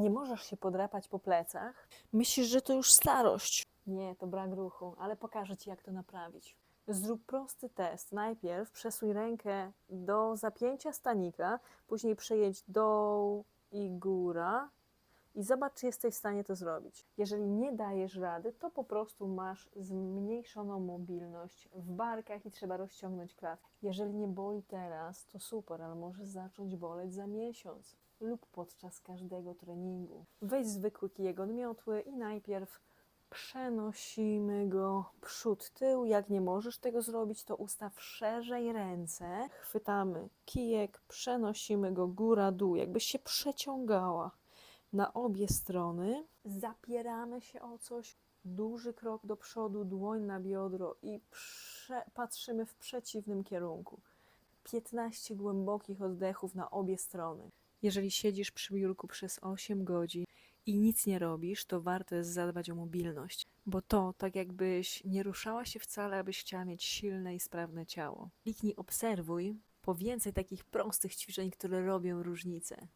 Nie możesz się podrapać po plecach. Myślisz, że to już starość. Nie, to brak ruchu, ale pokażę Ci, jak to naprawić. Zrób prosty test. Najpierw przesuń rękę do zapięcia stanika, później przejedź góra i zobacz, czy jesteś w stanie to zrobić. Jeżeli nie dajesz rady, to po prostu masz zmniejszoną mobilność w barkach i trzeba rozciągnąć klatkę. Jeżeli nie boli teraz, to super, ale może zacząć boleć za miesiąc lub podczas każdego treningu. Weź zwykły kijek od miotły i najpierw przenosimy go przód, tył. Jak nie możesz tego zrobić, to ustaw szerzej ręce. Chwytamy kijek, przenosimy go góra, dół, jakbyś się przeciągała na obie strony. Zapieramy się o coś. Duży krok do przodu, dłoń na biodro i patrzymy w przeciwnym kierunku. 15 głębokich oddechów na obie strony. Jeżeli siedzisz przy biurku przez 8 godzin i nic nie robisz, to warto jest zadbać o mobilność, bo to tak jakbyś nie ruszała się wcale, abyś chciała mieć silne i sprawne ciało. Kliknij obserwuj po więcej takich prostych ćwiczeń, które robią różnicę.